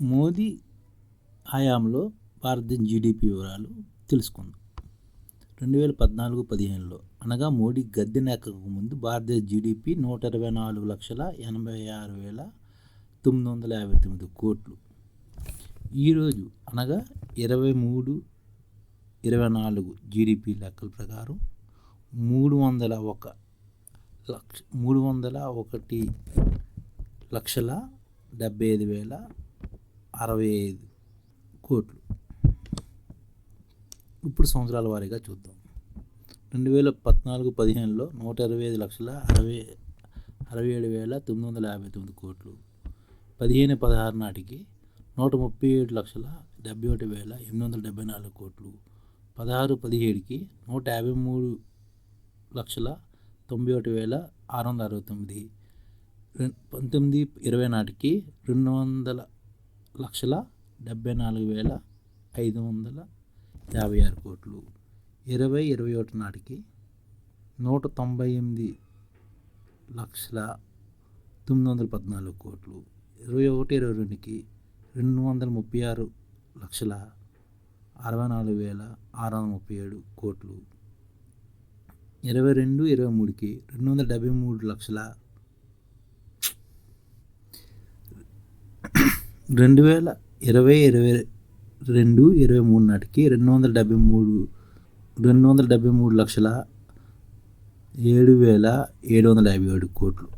మోదీ హయాంలో భారతదేశ జీడిపి వివరాలు తెలుసుకుందాం. రెండు వేల పద్నాలుగు పదిహేనులో అనగా మోడీ గద్దెనెక్కక ముందు భారతదేశ జీడిపి నూట ఇరవై నాలుగు లక్షల ఎనభై ఆరు వేల తొమ్మిది వందల యాభై తొమ్మిది కోట్లు. ఈరోజు అనగా ఇరవై మూడు ఇరవై నాలుగు జీడిపి లెక్కల ప్రకారం మూడు వందల ఒక లక్ష మూడు వందల ఒకటి లక్షల డెబ్బై ఐదు వేల అరవై ఐదు కోట్లు. ఇప్పుడు సంవత్సరాల వారీగా చూద్దాం. రెండు వేల పద్నాలుగు పదిహేనులో నూట ఇరవై ఐదు లక్షల అరవై అరవై ఏడు వేల తొమ్మిది వందల యాభై తొమ్మిది కోట్లు. పదిహేను పదహారు నాటికి నూట ముప్పై ఏడు లక్షల డెబ్బై ఒకటి వేల ఎనిమిది వందల డెబ్బై నాలుగు కోట్లు. పదహారు పదిహేడుకి నూట యాభై మూడు లక్షల తొంభై ఒకటి వేల ఆరు వందల అరవై తొమ్మిది. పంతొమ్మిది ఇరవై నాటికి రెండు వందల లక్షల డెబ్బై నాలుగు వేల ఐదు వందల యాభై ఆరు కోట్లు. ఇరవై ఇరవై ఒకటి నాటికి నూట తొంభై ఎనిమిది లక్షల తొమ్మిది వందల పద్నాలుగు కోట్లు. ఇరవై ఒకటి ఇరవై రెండుకి రెండు వందల ముప్పై ఆరు లక్షల అరవై నాలుగు వేల ఆరు వందల ముప్పై ఏడు కోట్లు. ఇరవై రెండు ఇరవై మూడుకి రెండు వందల డెబ్బై మూడు లక్షల రెండు వేల ఇరవై ఇరవై రెండు ఇరవై మూడు నాటికి రెండు వందల డెబ్బై మూడు రెండు వందల డెబ్బై మూడు లక్షల ఏడు వేల ఏడు వందల యాభై ఏడు కోట్లు.